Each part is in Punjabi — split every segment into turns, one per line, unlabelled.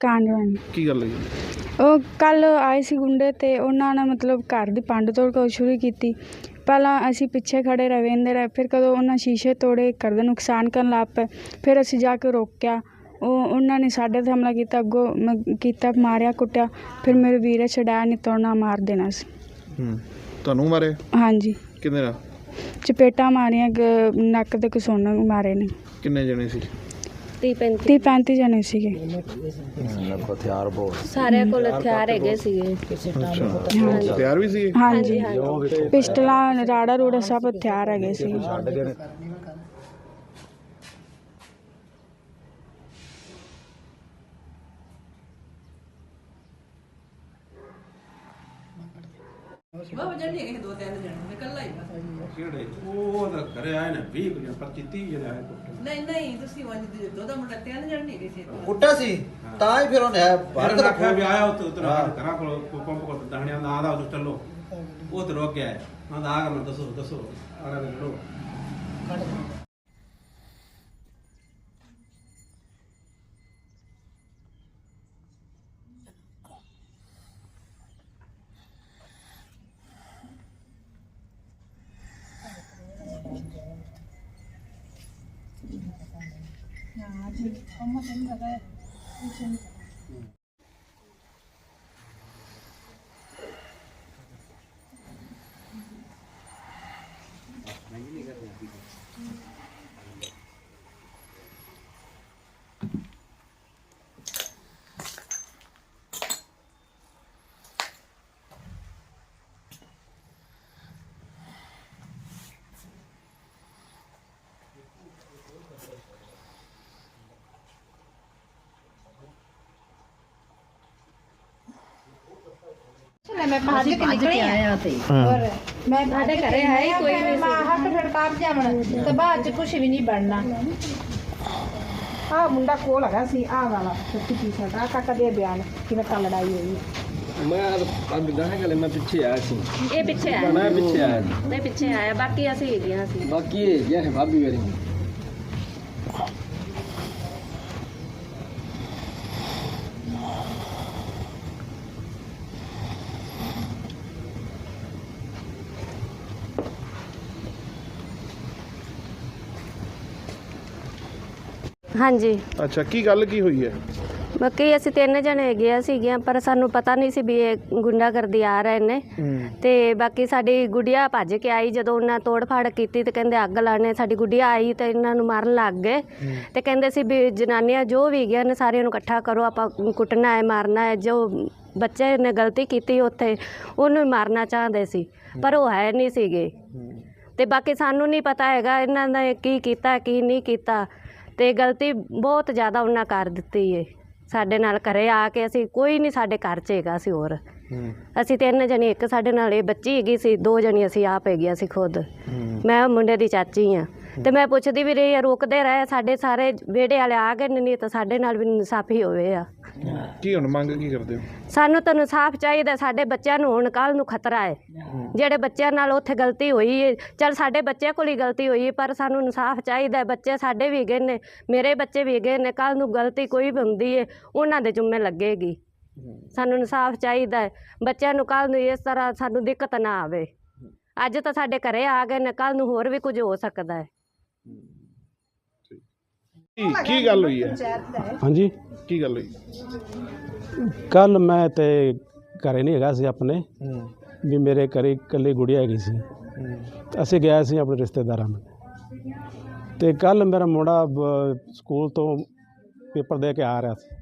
ਕਾਂਡਵਨ
ਕੀ ਗੱਲ ਹੋਈ?
ਉਹ ਕੱਲ ਆਏ ਸੀ ਗੁੰਡੇ ਤੇ ਉਹਨਾਂ ਨੇ ਮਤਲਬ ਘਰ ਦੀ ਪੰਡ ਤੋੜ ਕੇ ਸ਼ੁਰੂ ਕੀਤੀ। ਪਹਿਲਾਂ ਅਸੀਂ ਪਿੱਛੇ ਖੜੇ ਰਹੇ ਵੇਂਦੇ ਰਹੇ ਫਿਰ ਕਦੋਂ ਉਹਨਾਂ ਸ਼ੀਸ਼ੇ ਤੋੜੇ ਘਰ ਦਾ ਨੁਕਸਾਨ ਕਰਨ ਲੱਗ ਪਏ ਫਿਰ ਅਸੀਂ ਜਾ ਕੇ ਰੋਕਿਆ। ਉਹ ਉਹਨਾਂ ਨੇ ਸਾਡੇ ਤੇ ਹਮਲਾ ਕੀਤਾ ਅੱਗੋਂ ਮ- ਕੀਤਾ ਮਾਰਿਆ ਕੁੱਟਿਆ ਫਿਰ ਮੇਰੇ ਵੀਰੇ ਛਡਾਇਆ ਨਹੀਂ ਤੋੜਨਾ ਮਾਰ ਦੇਣਾ ਸੀ।
ਹੂੰ ਤੁਹਾਨੂੰ ਮਾਰੇ?
ਹਾਂਜੀ।
ਕਿੰਨੇ ਨਾਲ
ਚਪੇਟਾਂ ਮਾਰੀਆਂ ਗ- ਨੱਕ ਤੇ ਕਸੋਨ ਮਾਰੇ ਨੇ।
ਕਿੰਨੇ ਜਣੇ ਸੀ?
ਤੀਹ 35 ਜਣੇ ਸੀਗੇ।
ਸਾਰਿਆਂ ਕੋਲ ਹਥਿਆਰ ਹੈਗੇ ਸੀਗੇ।
ਅੱਛਾ। ਤਿਆਰ ਵੀ ਸੀ
ਹਾਂਜੀ ਪਿਸਟਲਾਂ ਰਾੜਾ ਰੂੜਾ ਸਭ ਹਥਿਆਰ ਹੈਗੇ ਸੀ
ਕਿਹੜੇ? ਉਹ ਤਾਂ ਘਰੇ ਆਏ ਨੇ 20 ਕੁ ਜਣ 25 30 ਜਣੇ ਆਏ ਕੁੱਟਣ
ਨਹੀਂ ਨਹੀਂ ਤੁਸੀਂ ਵੰਜ ਦੇ ਦੋ ਦਾ ਮੁੰਡਾ ਤਿੰਨ ਜਣ ਨਹੀਂ ਗਏ ਸੀ
ਕੁੱਟਿਆ ਸੀ? ਤਾਂ ਹੀ ਫਿਰ ਉਹਨੇ ਬਾਹਰ
ਫਿਰ ਰੱਖਿਆ ਵੀ ਆਇਆ ਉੱਤੇ ਉਤਰ ਘਰਾਂ ਕੋਲ ਕੋ- ਪੰਪ ਕੋਲ ਦਹਣਿਆਂ ਦਾ ਆਦਾ ਉਧਰ ਚੱਲੋ। ਉਹ ਤੇ ਰੁਕ ਗਿਆ ਮੈਂ ਆ ਗਿਆ ਮੈਂ ਦੱਸੋ ਦੱਸੋ। ਆੜਾ ਦੇ ਲੋ
ਮੈਂ ਭੱਜ ਕੇ ਨਿਕਲੀ ਆਇਆ ਤੇ ਮੈਂ ਸਾਡੇ ਘਰੇ ਆਈ ਕੋਈ ਨਹੀਂ ਸੀ। ਹੱਥ ਫੜਕਾਰ ਜਾਵਣ ਤੇ ਬਾਅਦ ਚ ਕੁਝ ਵੀ ਨਹੀਂ ਬਣਨਾ।
ਆ ਮੁੰਡਾ ਕੋਲ ਹੈਗਾ ਸੀ ਆ ਵਾਲਾ ਟੀ ਸ਼ਰਟ ਆ ਕਾਕਾ ਦੇ ਬਿਆਨ ਕਿਵੇਂ ਕੱਲ ਲੜਾਈ ਹੋਈ।
ਮੈਂ ਅੱਗ ਗਾਹ ਗਲੇ ਮੈਂ ਪਿੱਛੇ ਆਇਆ ਸੀ।
ਇਹ ਪਿੱਛੇ ਆਇਆ।
ਮੈਂ ਪਿੱਛੇ ਆਇਆ
ਨਹੀਂ ਪਿੱਛੇ ਆਇਆ ਬਾਕੀ ਅਸੀਂ ਹੈਗੀਆਂ ਸੀ।
ਬਾਕੀ ਇਹ ਗਿਆ ਹੈ ਭਾਬੀ ਮੇਰੀ।
ਹਾਂਜੀ।
ਅੱਛਾ ਕੀ ਗੱਲ ਕੀ ਹੋਈ ਹੈ?
ਬਾਕੀ ਅਸੀਂ ਤਿੰਨ ਜਣੇ ਹੈਗੇ ਆ ਸੀਗੀਆਂ ਪਰ ਸਾਨੂੰ ਪਤਾ ਨਹੀਂ ਸੀ ਵੀ ਇਹ ਗੁੰਡਾਗਰਦੀ ਆ ਰਹੇ ਨੇ। ਤੇ ਬਾਕੀ ਸਾਡੀ ਗੁੱਡੀਆ ਭੱਜ ਕੇ ਆਈ ਜਦੋਂ ਉਹਨਾਂ ਤੋੜ ਫਾੜ ਕੀਤੀ ਤੇ ਕਹਿੰਦੇ ਅੱਗ ਲਾਣੇ ਸਾਡੀ ਗੁੱਡੀਆ ਆਈ ਤੇ ਇਹਨਾਂ ਨੂੰ ਮਾਰਨ ਲੱਗ ਗਏ। ਤੇ ਕਹਿੰਦੇ ਸੀ ਵੀ ਜਨਾਨੀਆਂ ਜੋ ਵੀ ਗਿਆ ਨੇ ਸਾਰਿਆਂ ਨੂੰ ਇਕੱਠਾ ਕਰੋ ਆਪਾਂ ਕੁੱਟਣਾ ਹੈ ਮਾਰਨਾ ਹੈ ਜੋ ਬੱਚੇ ਨੇ ਗਲਤੀ ਕੀਤੀ ਉੱਥੇ ਉਹਨੂੰ ਮਾਰਨਾ ਚਾਹੁੰਦੇ ਸੀ। ਪਰ ਉਹ ਹੈ ਨਹੀਂ ਸੀਗੇ। ਤੇ ਬਾਕੀ ਸਾਨੂੰ ਨਹੀਂ ਪਤਾ ਹੈਗਾ ਇਹਨਾਂ ਨੇ ਕੀ ਕੀਤਾ ਕੀ ਨਹੀਂ ਕੀਤਾ। ਤੇ ਗਲਤੀ ਬਹੁਤ ਜ਼ਿਆਦਾ ਉਹਨਾਂ ਕਰ ਦਿੱਤੀ ਏ। ਸਾਡੇ ਨਾਲ ਘਰੇ ਆ ਕੇ ਅਸੀਂ ਕੋਈ ਨਹੀਂ ਸਾਡੇ ਘਰ 'ਚ ਹੈਗਾ ਸੀ ਹੋਰ। ਅਸੀਂ ਤਿੰਨ ਜਣੇ ਇੱਕ ਸਾਡੇ ਨਾਲ ਇਹ ਬੱਚੀ ਹੈਗੀ ਸੀ ਦੋ ਜਣੀ ਅਸੀਂ ਆਪ ਹੈਗੀਆਂ ਸੀ ਖੁਦ। ਮੈਂ ਮੁੰਡੇ ਦੀ ਚਾਚੀ ਆ। ਤੇ ਮੈਂ ਪੁੱਛਦੀ ਵੀ ਰਹੀ ਆ ਰੁਕਦੇ ਰਹੇ ਸਾਡੇ ਸਾਰੇ ਵਿਹੜੇ ਵਾਲੇ ਆ ਗਏ ਨੇ, ਨਹੀਂ ਤਾਂ ਸਾਡੇ ਨਾਲ ਵੀ ਇਨਸਾਫੀ ਹੋਵੇ ਆ।
ਕੀ ਹੁਣ ਮੰਗ ਕੀ ਕਰਦੇ ਹੋ?
ਸਾਨੂੰ ਤਾਂ ਇਨਸਾਫ ਚਾਹੀਦਾ ਸਾਡੇ ਬੱਚਿਆਂ ਨੂੰ ਹੁਣ ਕੱਲ ਨੂੰ ਖਤਰਾ ਹੈ। ਜਿਹੜੇ ਬੱਚਿਆਂ ਨਾਲ ਉੱਥੇ ਗਲਤੀ ਹੋਈ ਹੈ ਚਲ ਸਾਡੇ ਬੱਚਿਆਂ ਕੋਲ ਹੀ ਗਲਤੀ ਹੋਈ ਹੈ ਪਰ ਸਾਨੂੰ ਇਨਸਾਫ ਚਾਹੀਦਾ ਹੈ। ਬੱਚੇ ਸਾਡੇ ਵੀ ਗਏ ਨੇ ਮੇਰੇ ਬੱਚੇ ਵੀ ਗਏ ਨੇ ਕੱਲ ਨੂੰ ਗਲਤੀ ਕੋਈ ਵੀ ਹੁੰਦੀ ਹੈ ਉਹਨਾਂ ਦੇ ਜੁੰਮੇ ਲੱਗੇਗੀ। ਸਾਨੂੰ ਇਨਸਾਫ ਚਾਹੀਦਾ ਹੈ ਬੱਚਿਆਂ ਨੂੰ ਕੱਲ ਨੂੰ ਇਸ ਤਰ੍ਹਾਂ ਸਾਨੂੰ ਦਿੱਕਤ ਨਾ ਆਵੇ। ਅੱਜ ਤਾਂ ਸਾਡੇ ਘਰੇ ਆ ਗਏ ਨੇ ਕੱਲ ਨੂੰ ਹੋਰ ਵੀ ਕੁਝ ਹੋ ਸਕਦਾ ਹੈ।
ਕੀ ਕੀ ਗੱਲ ਹੋਈ ਹੈ?
ਹਾਂਜੀ।
ਕੀ ਗੱਲ ਹੋਈ?
ਕੱਲ ਮੈਂ ਤੇ ਘਰੇ ਨਹੀਂ ਹੈਗਾ ਸੀ ਆਪਣੇ।
ਹੂੰ।
ਵੀ ਮੇਰੇ ਘਰੇ ਇਕੱਲੀ ਗੁੜੀਆ ਹੈਗੀ ਸੀ।
ਹੂੰ।
ਅਸੀਂ ਗਏ ਸੀ ਆਪਣੇ ਰਿਸ਼ਤੇਦਾਰਾਂ ਨੂੰ ਤੇ ਕੱਲ ਮੇਰਾ ਮੁੰਡਾ ਬ- ਸਕੂਲ ਤੋਂ ਪੇਪਰ ਦੇ ਕੇ ਆ ਰਿਹਾ ਸੀ।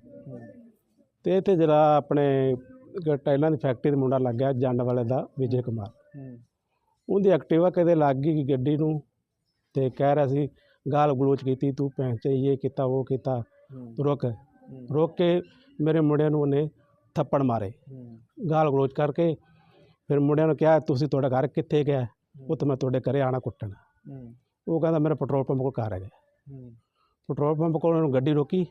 ਤੇ ਇੱਥੇ ਜਿਹੜਾ ਆਪਣੇ ਇੱਕ ਟਾਈਲਾਂ ਦੀ ਫੈਕਟਰੀ ਦਾ ਮੁੰਡਾ ਲੱਗ ਗਿਆ ਜੰਡ ਵਾਲੇ ਦਾ ਵਿਜੇ ਕੁਮਾਰ। ਉਹਦੀ ਐਕਟਿਵਾ ਕਦੇ ਲੱਗ ਗਈ ਗੱਡੀ ਨੂੰ। ਤੇ ਕਹਿ ਰਿਹਾ ਸੀ ਗਾਲ ਗਲੋਚ ਕੀਤੀ ਤੂੰ ਭੈਣ ਚ ਇਹ ਕੀਤਾ ਉਹ ਕੀਤਾ। ਰੁਕ ਰੁਕ ਕੇ ਮੇਰੇ ਮੁੰਡਿਆਂ ਨੂੰ ਉਹਨੇ ਥੱਪੜ ਮਾਰੇ। ਗਾਲ ਗਲੋਚ ਕਰਕੇ ਫਿਰ ਮੁੰਡਿਆਂ ਨੂੰ ਕਿਹਾ ਤੁਸੀਂ ਤੁਹਾਡਾ ਘਰ ਕਿੱਥੇ ਗਿਆ? ਉਹ ਤਾਂ ਮੈਂ ਤੁਹਾਡੇ ਘਰੇ ਆਣਾ ਕੁੱਟਣ। ਉਹ ਕਹਿੰਦਾ ਮੇਰਾ ਪੈਟਰੋਲ ਪੰਪ ਕੋਲ ਘਰ ਹੈਗਾ।
ਹੂੰ।
ਪੈਟਰੋਲ ਪੰਪ ਕੋਲ ਉਹਨੂੰ ਗੱਡੀ ਰੋਕੀ।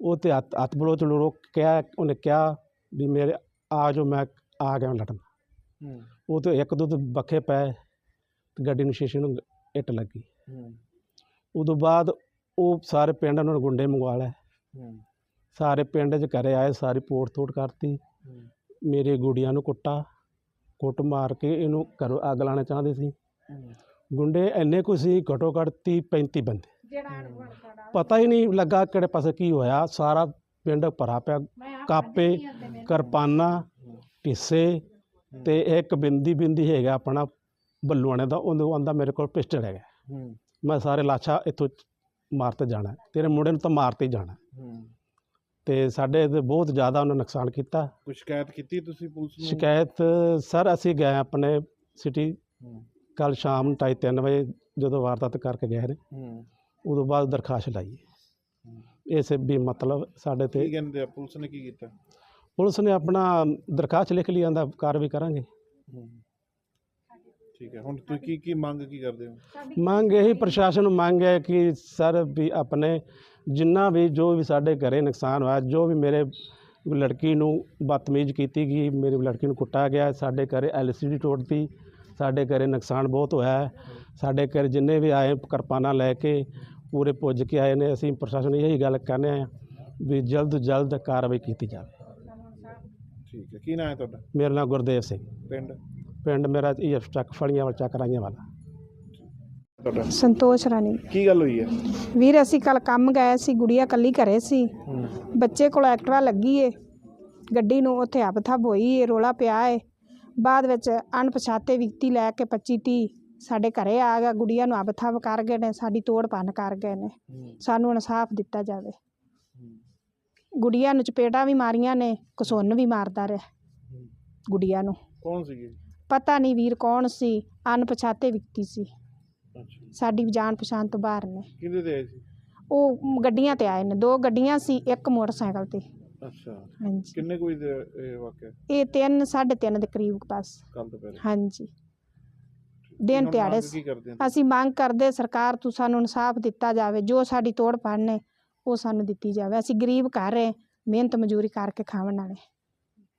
ਉਹ ਤੇ ਹੱਥ ਹੱਥ ਬਲੋਚ ਨੂੰ ਰੋਕ ਕਿਹਾ ਉਹਨੇ ਕਿਹਾ ਵੀ ਮੇਰੇ ਆ ਜੋ ਮੈਂ ਆ ਗਿਆ ਲੜਨ
ਹੂੰ।
ਉਹ ਤੇ ਇੱਕ ਦੋ ਬੱਖੇ ਪਏ ਗੱਡੀ ਨੂੰ ਸ਼ੀਸ਼ੇ ਨੂੰ ਇੱਟ ਲੱਗੀ।
ਹੂੰ।
ਉਦੋਂ ਬਾਅਦ ਉਹ ਸਾਰੇ ਪਿੰਡ ਉਹਨਾਂ ਨੇ ਗੁੰਡੇ ਮੰਗਵਾ ਲਏ।
ਹੂੰ।
ਸਾਰੇ ਪਿੰਡ 'ਚ ਘਰੇ ਆਏ ਸਾਰੀ ਪੋੜ ਤੋੜ ਕਰਤੀ। ਮੇਰੇ ਗੁੜੀਆਂ ਨੂੰ ਕੁੱਟਾ। ਕੁੱਟ ਮਾਰ ਕੇ ਇਹਨੂੰ ਘਰੋਂ ਅੱਗ ਲਾਣਾ ਚਾਹੁੰਦੇ ਸੀ। ਗੁੰਡੇ ਇੰਨੇ ਕੁ ਸੀ ਘੱਟੋ ਘੱਟ ਤੀਹ 35 ਬੰਦੇ। ਪਤਾ ਹੀ ਨਹੀਂ ਲੱਗਾ ਕਿਹੜੇ ਪਾਸੇ ਕੀ ਹੋਇਆ। ਸਾਰਾ ਪਿੰਡ ਭਰਾ ਪਿਆ। ਕਾਪੇ ਕਿਰਪਾਨਾਂ ਢਿੱਸੇ ਤੇ ਇੱਕ ਬਿੰਦੀ ਬਿੰਦੀ ਹੈਗਾ ਆਪਣਾ। ਬੱਲੂਆਣੇ ਦਾ ਉਹਨੂੰ ਆਂਦਾ ਮੇਰੇ ਕੋਲ ਪਿਸਟਲ ਹੈਗਾ।
ਹੂੰ।
ਮੈਂ ਸਾਰੇ ਲਾਸ਼ਾਂ ਇੱਥੋਂ ਮਾਰ ਤੇ ਜਾਣਾ ਹੈ। ਤੇਰੇ ਮੁੰਡੇ ਨੂੰ ਤਾਂ ਮਾਰ ਤੇ ਹੀ ਜਾਣਾ ਹੈ।
ਹੂੰ।
ਤੇ ਸਾਡੇ ਤੇ ਬਹੁਤ ਜ਼ਿਆਦਾ ਉਹਨੇ ਨੁਕਸਾਨ ਕੀਤਾ।
ਕੋਈ ਸ਼ਿਕਾਇਤ ਕੀਤੀ ਤੁਸੀਂ ਪੁਲਿਸ ਨੂੰ?
ਸ਼ਿਕਾਇਤ ਸਰ ਅਸੀਂ ਗਏ ਆਪਣੇ ਸਿਟੀ
ਹੂੰ।
ਕੱਲ ਸ਼ਾਮ ਨੂੰ ਢਾਈ ਤਿੰਨ ਵਜੇ ਜਦੋਂ ਵਾਰਦਾਤ ਕਰਕੇ ਗਏ ਨੇ।
ਹੂੰ।
ਉਦੋਂ ਬਾਅਦ ਦਰਖਾਸਤ ਲਾਈ ਇਸ ਵੀ ਮਤਲਬ ਸਾਡੇ ਤੇ
ਕੀ ਕਹਿੰਦੇ ਆ? ਪੁਲਿਸ ਨੇ ਕੀ ਕੀਤਾ?
ਪੁਲਿਸ ਨੇ ਆਪਣਾ ਦਰਖਾਸਤ ਲਿਖ ਲਈ ਆਂਦਾ ਕਾਰਵਾਈ ਕਰਾਂਗੇ।
ਹੂੰ। ਠੀਕ ਹੈ। ਹੁਣ ਤੁਸੀਂ ਕੀ ਕੀ ਮੰਗ ਕੀ ਕਰਦੇ ਹੋ?
ਮੰਗ ਇਹੀ ਪ੍ਰਸ਼ਾਸਨ ਨੂੰ ਮੰਗ ਹੈ ਕਿ ਸਰ ਵੀ ਆਪਣੇ ਜਿੰਨਾ ਵੀ ਜੋ ਵੀ ਸਾਡੇ ਘਰੇ ਨੁਕਸਾਨ ਹੋਇਆ ਜੋ ਵੀ ਮੇਰੇ ਲੜਕੀ ਨੂੰ ਬਦਤਮੀਜ਼ ਕੀਤੀ ਗਈ ਮੇਰੀ ਲੜਕੀ ਨੂੰ ਕੁੱਟਾ ਗਿਆ ਸਾਡੇ ਘਰੇ ਐਲਸੀਡੀ ਤੋੜਤੀ ਸਾਡੇ ਘਰੇ ਨੁਕਸਾਨ ਬਹੁਤ ਹੋਇਆ ਹੈ। ਸਾਡੇ ਘਰ ਜਿੰਨੇ ਵੀ ਆਏ ਕਿਰਪਾਨਾਂ ਲੈ ਕੇ ਪੂਰੇ ਪੁੱਜ ਕੇ ਆਏ ਨੇ ਅਸੀਂ ਪ੍ਰਸ਼ਾਸਨ ਨੂੰ ਇਹੀ ਗੱਲ ਕਹਿੰਦੇ ਆ ਵੀ ਜਲਦ ਤੋਂ ਜਲਦ ਕਾਰਵਾਈ ਕੀਤੀ ਜਾਵੇ।
ਠੀਕ ਹੈ। ਕੀ ਨਾਂ ਹੈ ਤੁਹਾਡਾ?
ਮੇਰਾ ਨਾਮ ਗੁਰਦੇਵ ਸਿੰਘ।
ਪਿੰਡ?
ਪਿੰਡ ਮੇਰਾ ਇਹ ਚੱਕ ਫੜੀਆਂ ਵਾਲਾ ਚੱਕ ਰਾਈਆਂ ਵਾਲਾ।
ਤੁਹਾਡਾ?
ਸੰਤੋਸ਼ ਰਾਣੀ।
ਕੀ ਗੱਲ ਹੋਈ ਹੈ?
ਵੀਰ ਅਸੀਂ ਕੱਲ ਕੰਮ ਗਏ ਸੀ ਗੁੜੀਆ ਕੱਲੀ ਘਰੇ ਸੀ। ਬੱਚੇ ਕੋਲ ਐਕਟਿਵਾ ਲੱਗੀ ਏ। ਗੱਡੀ ਨੂੰ ਉੱਥੇ ਹੱਬ ਥੱਬ ਹੋਈ ਏ ਰੋਲਾ ਪਿਆ ਏ। ਬਾਅਦ ਵਿੱਚ ਅਣਪਛਾਤੇ ਵਿਅਕਤੀ ਲੈ ਕੇ 25 30 ਸਾਡੇ ਘਰੇ ਆ ਗਿਆ। ਗੁੜੀਆ ਨੂੰ ਹੱਬ ਥੱਬ ਕਰ ਗਏ ਨੇ ਸਾਡੀ ਤੋੜ ਭੰਨ ਕਰ ਗਏ ਨੇ। ਸਾਨੂੰ ਇਨਸਾਫ ਦਿੱਤਾ ਜਾਵੇ। ਗੁੜੀਆ ਨੂੰ ਚਪੇਟਾਂ ਵੀ ਮਾਰੀਆਂ ਨੇ ਕਸੁੰਨ ਵੀ ਮਾਰਦਾ ਰਿਹਾ। ਗੁੜੀਆ ਨੂੰ।
ਕੌਣ ਸੀਗੇ?
ਪਤਾ ਨਹੀਂ ਵੀਰ ਕੌਣ ਸੀ ਅਣਪਛਾਤੇ ਵਿਅਕਤੀ ਸੀ।
ਅੱਛਾ
ਸਾਡੀ ਜਾਣ ਪਛਾਣ ਤੋਂ ਬਾਹਰ ਨੇ।
ਕਿਹਦੇ ਤੇ ਆਏ ਸੀ?
ਉਹ ਮ, ਗੱਡੀਆਂ ਤੇ ਆਏ ਨੇ। ਦੋ ਗੱਡੀਆਂ ਸੀ ਇੱਕ ਮੋਟਰਸਾਈਕਲ ਤੇ।
ਅੱਛਾ।
ਹਾਂਜੀ।
ਕਿੰਨੇ ਕੋਈ ਇਹ ਵਾਕਿਆ?
ਇਹ ਤਿੰਨ ਸਾਢੇ ਤਿੰਨ ਦੇ ਕਰੀਬ ਬਸ।
ਕੱਲ ਦੁਪਹਿਰੇ।
ਹਾਂਜੀ। ਦਿਨ
ਹੁਣ
ਦਿਹਾੜੇ
ਮੰਗ ਕੀ ਕਰਦੇ ਆ
ਅਸੀਂ ਮੰਗ ਕਰਦੇ ਸਰਕਾਰ ਤੋਂ ਸਾਨੂੰ ਇਨਸਾਫ ਦਿੱਤਾ ਜਾਵੇ। ਜੋ ਸਾਡੀ ਤੋੜ ਭੰਨ ਨੇ ਉਹ ਸਾਨੂੰ ਦਿੱਤੀ ਜਾਵੇ। ਅਸੀਂ ਗਰੀਬ ਘਰ ਹੈ ਮਿਹਨਤ ਮਜ਼ਦੂਰੀ ਕਰਕੇ ਖਾਣ ਵਾਲੇ।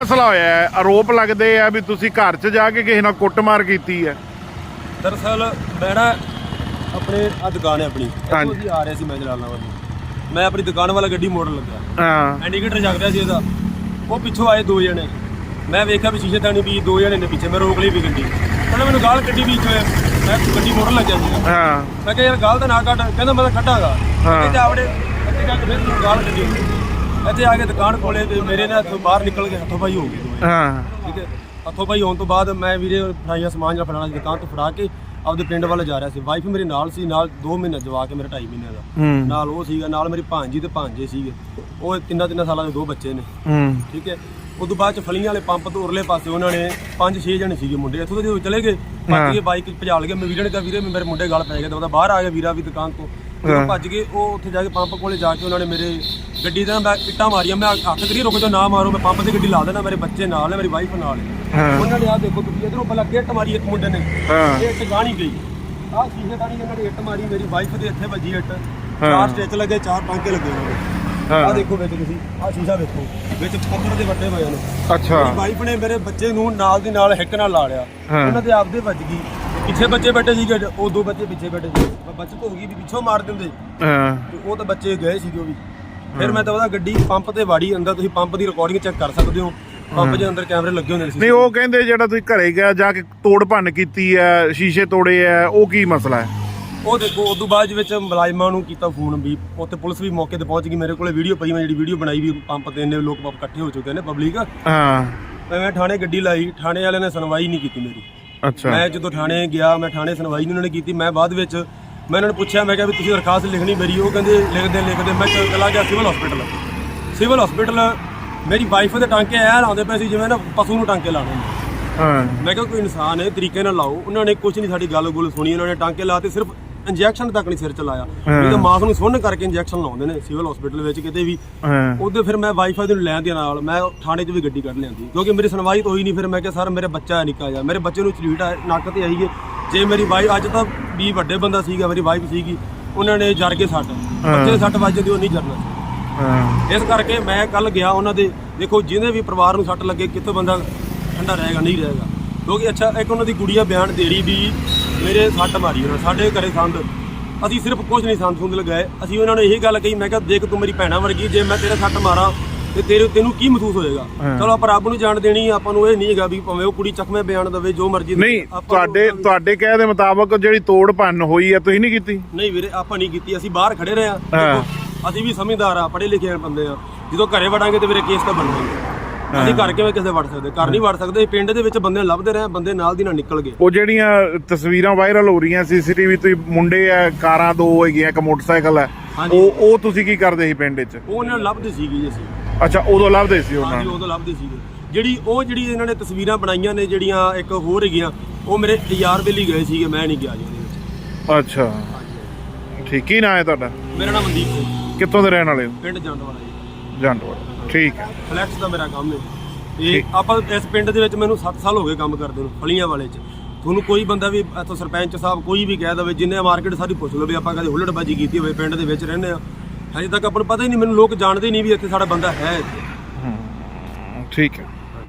ਮਸਲਾ ਹੋਇਆ ਹੈ ਆਰੋਪ ਲੱਗਦੇ ਆ ਵੀ ਤੁਸੀਂ ਘਰ 'ਚ ਜਾ ਕੇ ਕਿਸੇ ਨਾਲ ਕੁੱਟਮਾਰ ਕੀਤੀ ਹੈ।
ਦਰਅਸਲ ਮੈਂ ਨਾ ਆਪਣੇ ਆ ਦੁਕਾਨ ਹੈ ਆਪਣੀ
ਹਾਂਜੀ।
ਇੱਥੋਂ ਅਸੀਂ ਆ ਰਹੇ ਸੀ ਮੈਂ ਜਲਾਲਾਬਾਦ ਵੱਲ ਮੈਂ ਆਪਣੀ ਦੁਕਾਨ ਵਾਲਾ ਗੱਡੀ ਮੋੜਨ ਲੱਗਾ
ਹਾਂ।
ਇੰਡੀਕੇਟਰ ਜਗ ਰਿਹਾ ਸੀ ਇਹਦਾ ਉਹ ਪਿੱਛੋਂ ਆਏ ਦੋ ਜਣੇ। ਮੈਂ ਵੇਖਿਆ ਵੀ ਸ਼ੀਸ਼ੇ ਤਾਣੀ ਵੀ ਦੋ ਜਣੇ ਨੇ ਪਿੱਛੇ ਮੈਂ ਰੋਕ ਲਈ ਵੀ ਗੱਡੀ। ਉਹਨੇ ਮੈਨੂੰ ਗਾਲ ਕੱਢੀ ਵੀ ਚੋਏ ਮੈਂ ਗੱਡੀ ਮੋੜਨ ਲੱਗਿਆ ਸੀ
ਹਾਂ।
ਮੈਂ ਕਿਹਾ ਯਾਰ ਗਾਲ ਤਾਂ ਨਾ ਕੱਢ ਕਹਿੰਦਾ ਮੈਂ ਤਾਂ ਕੱਢਾਂਗਾ
ਹਾਂ।
ਇੱਥੇ ਆਵੜੇ ਇੱਥੇ ਜਾ ਕੇ ਫਿਰ ਮੈਨੂੰ ਗਾਲ ਕੱਢੀ। ਇੱਥੇ ਆ ਕੇ ਦੁਕਾਨ ਕੋਲੇ ਤੇ ਮੇਰੇ ਨਾਲ ਇੱਥੋਂ ਬਾਹਰ ਨਿਕਲ ਕੇ ਹੱਥੋਂ ਪਾਈ ਹੋ ਗਈ ਦੋਵੇਂ।
ਹਾਂ।
ਠੀਕ ਹੈ? ਹੱਥੋਂ ਪਾਈ ਹੋਣ ਤੋਂ ਬਾਅਦ ਮੈਂ ਵੀਰੇ ਫੜਾਈਆ ਸਮਾਨ ਜਿਹੜਾ ਫੜਾਉਣਾ ਸੀ ਦੁਕਾਨ ਤੋਂ ਫੜਾ ਕੇ ਆਪਦੇ ਪਿੰਡ ਵੱਲ ਜਾ ਰਿਹਾ ਸੀ। ਵਾਈਫ ਮੇਰੇ ਨਾਲ ਸੀ ਨਾਲ 2 ਮਹੀਨੇ ਜਵਾ ਕੇ ਮੇਰੇ 2.5 ਮਹੀਨੇ ਦਾ। ਨਾਲ ਉਹ ਸੀਗਾ ਨਾਲ ਮੇਰੀ ਭਾਂਜੀ ਤੇ ਭਾਂਜੇ ਸੀਗੇ। ਉਹ ਤਿੰਨਾਂ ਤਿੰਨਾਂ ਸਾਲਾਂ ਦੇ ਦੋ ਬੱਚੇ ਨੇ। ਠੀਕ ਹੈ? ਉਦੋਂ ਬਾਅਦ ਚ ਫਲੀਆਂ ਵਾਲੇ ਪੰਪ ਤੋਂ ਉਰਲੇ ਪਾਸੇ ਉਹਨਾਂ ਨੇ ਪੰਜ ਛੇ ਜਣੇ ਸੀਗੇ ਮੁੰਡੇ। ਇੱਥੋਂ ਤੋਂ ਜਦੋਂ ਚਲੇ ਗਏ ਭੱਜ ਕੇ ਬਾਈਕ ਭਜਾ ਲਏ ਮੈਂ ਵੀਰੇ ਨੇ ਕਿਹਾ ਵੀਰੇ ਮੇਰੇ ਮੁੰਡੇ ਗਲ ਪੈ ਗਏ ਤੇ ਉਹਦਾ ਬਾਹਰ ਆ ਗਿਆ ਵੀਰਾ ਵੀ ਦੁਕਾਨ ਤੋਂ। ਜਦੋਂ ਭੱਜ ਗਏ ਉਹ ਉੱਥੇ ਜਾ ਕੇ ਪੰਪ ਕੋਲੇ ਜਾ ਕੇ ਉਹਨਾਂ ਨੇ ਮੇਰੇ ਗੱਡੀ ਦਾ ਮੈਂ ਇੱਟਾਂ ਮਾਰੀਆਂ ਮੈਂ ਹੱਥ ਕਰੀ ਰੁਕ ਜਾ ਨਾ ਮਾਰੋ ਮੈਂ ਪੰਪ ਤੇ ਗੱਡੀ ਲਾ ਦੇਣਾ ਮੇਰੇ ਬੱਚੇ ਨਾਲ ਨੇ ਮੇਰੀ ਵਾਈਫ ਨਾਲ ਹੈ
ਹਾਂ।
ਉਹਨਾਂ ਨੇ ਆ ਦੇਖੋ ਤੁਸੀਂ ਇਧਰੋਂ ਪਹਿਲਾਂ ਇੱਟ ਮਾਰੀ ਇੱਕ ਮੁੰਡੇ ਨੇ
ਹਾਂ।
ਇਹ ਇੱਟ ਗਾਣੀ ਗਈ। ਆਹ ਸ਼ੀਸ਼ੇ ਗਾਣੀ ਇਹਨਾਂ ਨੇ ਇੱਟ ਮਾਰੀ ਮੇਰੀ ਵਾਈਫ ਦੇ ਇੱਥੇ ਵੱਜੀ ਇੱਟ। ਚਾਰ ਸਟਿਚ ਲੱਗੇ ਚਾਰ ਟਾਂਕੇ ਲੱਗੇ ਉਹਨਾਂ
ਹਾਂ।
ਆਹ ਦੇਖੋ ਵਿੱਚ ਤੁਸੀਂ ਆਹ ਸ਼ੀਸ਼ਾ ਵੇਖੋ ਵਿੱਚ ਪੱਥਰ ਦੇ ਵੱਡੇ ਪਏ ਨੇ।
ਅੱਛਾ।
ਮੇਰੀ ਵਾਈਫ ਨੇ ਮੇਰੇ ਬੱਚੇ ਨੂੰ ਨਾਲ ਦੀ ਨਾਲ ਹਿੱਕ ਨਾਲ ਲਾ ਲਿਆ।
ਹਾਂ।
ਉਹਨਾਂ ਦੇ ਆਪਦੇ ਵੱਜ ਗਈ। ਪਿੱਛੇ ਬੱਚੇ ਬੈਠੇ ਸੀਗੇ ਉਹ ਦੋ ਬੱਚੇ ਪਿੱਛੇ ਬੈਠੇ ਸੀ ਹੋ ਗਈ ਵੀ ਪਿੱਛੋਂ ਮਾਰ ਦਿੰਦੇ।
ਹਾਂ।
ਤੇ ਉਹ ਤਾਂ ਬੱਚੇ ਗਏ ਸੀਗੇ ਉਹ ਵੀ। ਫਿਰ ਮੈਂ ਤਾਂ ਉਹਦਾ ਗੱਡੀ ਪੰਪ ਤੇ ਵਾੜੀ ਅੰਦਰ ਤੁਸੀਂ ਪੰਪ ਦੀ ਰਿਕਾਰਡਿੰਗ ਚੈੱਕ ਕਰ ਸਕਦੇ ਹੋ। ਪੰਪ ਦੇ ਅੰਦਰ ਕੈਮਰੇ ਲੱਗੇ ਹੁੰਦੇ ਨੇ
ਨਹੀਂ ਉਹ ਕਹਿੰਦੇ ਜਿਹੜਾ ਤੁਸੀਂ ਘਰੇ ਗਿਆ ਜਾ ਕੇ ਤੋੜ ਭੰਨ ਕੀਤੀ ਹੈ ਸ਼ੀਸ਼ੇ ਤੋੜੇ ਹੈ ਉਹ ਕੀ ਮਸਲਾ ਹੈ
ਉਹ ਦੇਖੋ ਉਸ ਤੋਂ ਬਾਅਦ ਵਿੱਚ ਮੁਲਾਜ਼ਮਾਂ ਨੂੰ ਕੀਤਾ ਫੋਨ ਵੀ। ਉੱਥੇ ਪੁਲਿਸ ਵੀ ਮੌਕੇ ਤੇ ਪਹੁੰਚ ਗਈ। ਮੇਰੇ ਕੋਲੇ ਵੀਡੀਓ ਪਈ ਮੈਂ ਜਿਹੜੀ ਵੀਡੀਓ ਬਣਾਈ ਵੀ ਪੰਪ ਤੇ ਇੰਨੇ ਲੋਕ ਇਕੱਠੇ ਹੋ ਚੁੱਕੇ ਨੇ ਪਬਲਿਕ
ਹਾਂ।
ਮੈਂ ਥਾਣੇ ਗੱਡੀ ਲਾਈ। ਥਾਣੇ ਵਾਲਿਆਂ ਨੇ ਸੁਣਵਾਈ ਨਹੀਂ ਕੀਤੀ ਮੇਰੀ।
ਅੱਛਾ।
ਮੈਂ ਜਦੋਂ ਥਾਣੇ ਗਿਆ ਮੈਂ ਥਾਣੇ ਸੁਣਵਾਈ ਨਹੀਂ ਉਹਨਾਂ ਨੇ ਕੀਤੀ ਮੈਂ ਬਾਅਦ ਵਿੱਚ ਮੈਂ ਉਹਨਾਂ ਨੂੰ ਪੁੱਛਿਆ ਮੈਂ ਕਿਹਾ ਵੀ ਤੁਸੀਂ ਦਰਖਾਸਤ ਲਿਖਣੀ ਮੇਰੀ ਉਹ ਕਹਿੰਦੇ ਲਿਖਦੇ ਲਿਖਦੇ ਮੈਂ ਚਲਾ ਗਿਆ ਸਿਵਲ ਹਸਪੀਟਲ। ਸਿਵਲ ਹਸਪੀਟਲ ਮੇਰੀ ਵਾਈਫ ਦੇ ਟਾਂਕੇ ਐ ਲਾਉਂਦੇ ਪਏ ਸੀ ਜਿਵੇਂ ਨਾ ਪਸ਼ੂ ਨੂੰ ਟਾਂਕੇ ਲਾਉਂਦੇ ਨੇ
ਹਾਂ।
ਮੈਂ ਕਿਹਾ ਕੋਈ ਇਨਸਾਨ ਹੈ ਤਰੀਕੇ ਨਾਲ ਲਾਓ ਉਹਨਾਂ ਨੇ ਕੁਝ ਨਹੀਂ ਸਾਡੀ ਗੱਲ ਗੁੱਲ ਸੁਣੀ ਉਹਨਾਂ ਨੇ ਟਾਂਕੇ ਲਾਤੇ ਸਿਰਫ ਇੰਜੈਕਸ਼ਨ ਤੱਕ ਨਹੀਂ ਸਿਰ ਚ ਲਾਇਆ। ਨਹੀਂ ਤਾਂ ਮਾਸ ਨੂੰ ਸੁੰਨ ਕਰਕੇ ਇੰਜੈਕਸ਼ਨ ਲਾਉਂਦੇ ਨੇ ਸਿਵਲ ਹਸਪੀਟਲ ਵਿੱਚ ਕਿਤੇ ਵੀ। ਉਹਦੇ ਫਿਰ ਮੈਂ ਵਾਈਫਾਈ ਨੂੰ ਲੈਣ ਦੇ ਨਾਲ ਮੈਂ ਥਾਣੇ 'ਚ ਵੀ ਗੱਡੀ ਕੱਢ ਲਿਆਂਦੀ। ਕਿਉਂਕਿ ਮੇਰੀ ਸੁਣਵਾਈ ਤਾਂ ਹੋਈ ਨਹੀਂ ਫਿਰ ਮੈਂ ਕਿਹਾ ਸਰ ਮੇਰੇ ਬੱਚਾ ਨਿੱਕਾ ਜਿਹਾ। ਮੇਰੇ ਬੱਚੇ ਨੂੰ ਚਰੀਟ ਆ ਨੱਕ ਤੇ ਆਈ ਹੈ ਜੇ ਮੇਰੀ ਵਾਈਫ ਅੱਜ ਤਾਂ ਵੀ ਵੱਡੇ ਬੰਦਾ ਸੀਗਾ ਮੇਰੀ ਵਾਈਫ ਸੀਗੀ। ਉਹਨਾਂ ਨੇ ਜਰ ਕੇ ਸੱਟ। ਬੱਚੇ ਦੇ ਸੱਟ ਵੱਜਦੀ ਉਹ ਨਹੀਂ ਜਰਨਾ ਇਸ ਕਰਕੇ ਮੈਂ ਕੱਲ ਗਿਆ ਉਹਨਾਂ ਦੇ। ਦੇਖੋ ਜਿਹਦੇ ਵੀ ਪਰਿਵਾਰ ਨੂੰ ਸੱਟ ਲੱਗੇ ਕਿੱਥੋਂ ਬੰਦਾ ਠੰਡਾ ਰਹੇਗਾ ਨਹੀਂ ਰਹੇਗਾ। ਕਿਉਂਕਿ ਅੱਛਾ ਇੱਕ ਉਹਨਾਂ ਦੀ ਗੁੜੀਆ ਬਿਆਨ ਦੇ ਰਹੀ ਵੀ ਮੇਰੇ ਸੱਟ ਮਾਰੀ ਉਹਨਾਂ ਸਾਡੇ ਘਰੇ ਸੰਦ। ਅਸੀਂ ਸਿਰਫ ਕੁਝ ਨਹੀਂ ਸੰਦ ਸੁੰਦ ਲਗਾਏ। ਅਸੀਂ ਉਹਨਾਂ ਨੂੰ ਇਹੀ ਗੱਲ ਕਹੀ ਮੈਂ ਕਿਹਾ ਦੇਖ ਤੂੰ ਮੇਰੀ ਭੈਣਾ ਵਰਗੀ ਜੇ ਮੈਂ ਤੇਰੇ ਸੱਟ ਮਾਰਾਂ ਤੇ ਤੇਰੇ ਤੈਨੂੰ ਕੀ ਮਹਿਸੂਸ ਹੋਏਗਾ? ਚਲੋ ਆਪਾਂ ਰੱਬ ਨੂੰ ਜਾਣ ਦੇਣੀ ਆਪਾਂ ਨੂੰ ਇਹ ਨਹੀਂ ਹੈਗਾ ਵੀ ਭਾਵੇਂ ਉਹ ਕੁੜੀ ਚੱਕਵੇਂ ਬਿਆਨ ਦੇਵੇ ਜੋ ਮਰਜ਼ੀ
ਨਹੀਂ ਤੁਹਾਡੇ ਤੁਹਾਡੇ ਕਹਿ ਦੇ ਮੁਤਾਬਕ ਜਿਹੜੀ ਤੋੜ ਭੰਨ ਹੋਈ ਹੈ ਤੁਸੀਂ ਨਹੀਂ ਕੀਤੀ?
ਨਹੀਂ ਵੀਰੇ ਆਪਾਂ ਨਹੀਂ ਕੀਤੀ। ਅਸੀਂ ਬਾਹਰ ਖੜੇ ਰਹੇ ਆ। ਅਸੀਂ ਵੀ ਸਮਝਦਾਰ ਆ ਪੜ੍ਹੇ ਲਿਖੇ ਬੰਦੇ ਆ। ਜਦੋਂ ਘਰੇ ਵੜਾਂਗੇ ਤੇ ਵੀਰੇ ਕੇਸ ਤਾਂ ਬਣਨਾ ਹੀ ਆ। ਅਸੀਂ ਘਰ ਕਿਵੇਂ ਕਿਸੇ ਦੇ ਵੜ ਸਕਦੇ? ਘਰ ਨਹੀਂ ਵੜ ਸਕਦੇ ਪਿੰਡ ਦੇ ਵਿੱਚ ਬੰਦੇ ਲੱਭਦੇ ਰਹੇ ਬੰਦੇ ਨਾਲ ਦੀ ਨਾਲ ਨਿਕਲ ਗਏ।
ਉਹ ਜਿਹੜੀਆਂ ਤਸਵੀਰਾਂ ਵਾਇਰਲ ਹੋ ਰਹੀਆਂ ਸੀਸੀਟੀਵੀ ਤੇ ਮੁੰਡੇ ਆ ਕਾਰਾਂ ਦੋ ਹੈਗੀਆਂ ਇੱਕ ਮੋਟਰਸਾਈਕਲ ਹੈ। ਉਹ ਉਹ ਤੁਸੀਂ ਕੀ ਕਰਦੇ ਸੀ ਪਿੰਡ 'ਚ?
ਉਹ ਉਹਨਾਂ ਨੂੰ ਲੱਭਦੇ ਸੀਗੇ ਜੀ ਅਸੀਂ।
ਅੱਛਾ ਉਦੋਂ ਲੱਭਦੇ ਸੀ ਉਹਨਾਂ
ਹਾਂਜੀ ਉਦੋਂ ਲੱਭਦੇ ਸੀਗੇ। ਜਿਹੜੀ ਉਹ ਜਿਹੜੀ ਇਹਨਾਂ ਨੇ ਤਸਵੀਰਾਂ ਬਣਾਈਆਂ ਨੇ ਜਿਹੜੀਆਂ ਇੱਕ ਹੋਰ ਹੈਗੀਆਂ ਉਹ ਮੇਰੇ ਯਾਰ ਬੇਲੀ ਗਏ ਸੀਗੇ ਮੈਂ ਨਹੀਂ ਗਿਆ ਜੀ ਉਹਦੇ ਵਿੱਚ।
ਅੱਛਾ। ਠੀਕ ਕੀ ਨਾਂ ਹੈ ਤੁਹਾਡਾ?
ਮੇਰਾ ਨਾਮ ਮਨਦੀਪ ਸਿੰਘ।
ਕਿੱਥੋਂ ਦੇ ਰਹਿਣ ਵਾਲੇ ਹੋ?
ਪਿੰਡ ਜੰਡਵਾਲਾ ਜੀ।
ਜੰਡਵਾੜਾ ਠੀਕ ਹੈ।
ਫਲੈਕਸ ਦਾ ਮੇਰਾ ਕੰਮ ਹੈ। ਇਹ ਆਪਾਂ ਇਸ ਪਿੰਡ ਦੇ ਵਿੱਚ ਮੈਨੂੰ 7 ਸਾਲ ਹੋ ਗਏ ਕੰਮ ਕਰਦੇ ਨੂੰ ਫਲੀਆਂ ਵਾਲੇ 'ਚ। ਤੁਹਾਨੂੰ ਕੋਈ ਬੰਦਾ ਵੀ ਇੱਥੋਂ ਸਰਪੰਚ ਸਾਹਿਬ ਕੋਈ ਵੀ ਕਹਿ ਦਵੇ ਜਿੰਨੇ ਮਾਰਕੀਟ ਸਾਰੀ ਪੁੱਛ ਲਓ ਵੀ ਆਪਾਂ ਕਦੇ ਹੁੱਲੜਬਾਜੀ ਕੀਤੀ ਹੋਵੇ ਪਿੰਡ ਦੇ ਵਿੱਚ ਰਹਿੰਦੇ ਆ ਹਜੇ ਤੱਕ ਆਪਾਂ ਨੂੰ ਪਤਾ ਹੀ ਨਹੀਂ ਮੈਨੂੰ ਲੋਕ ਜਾਣਦੇ ਨਹੀਂ ਵੀ ਇੱਥੇ ਸਾਡਾ ਬੰਦਾ ਹੈ ਇੱਥੇ।
ਠੀਕ ਹੈ।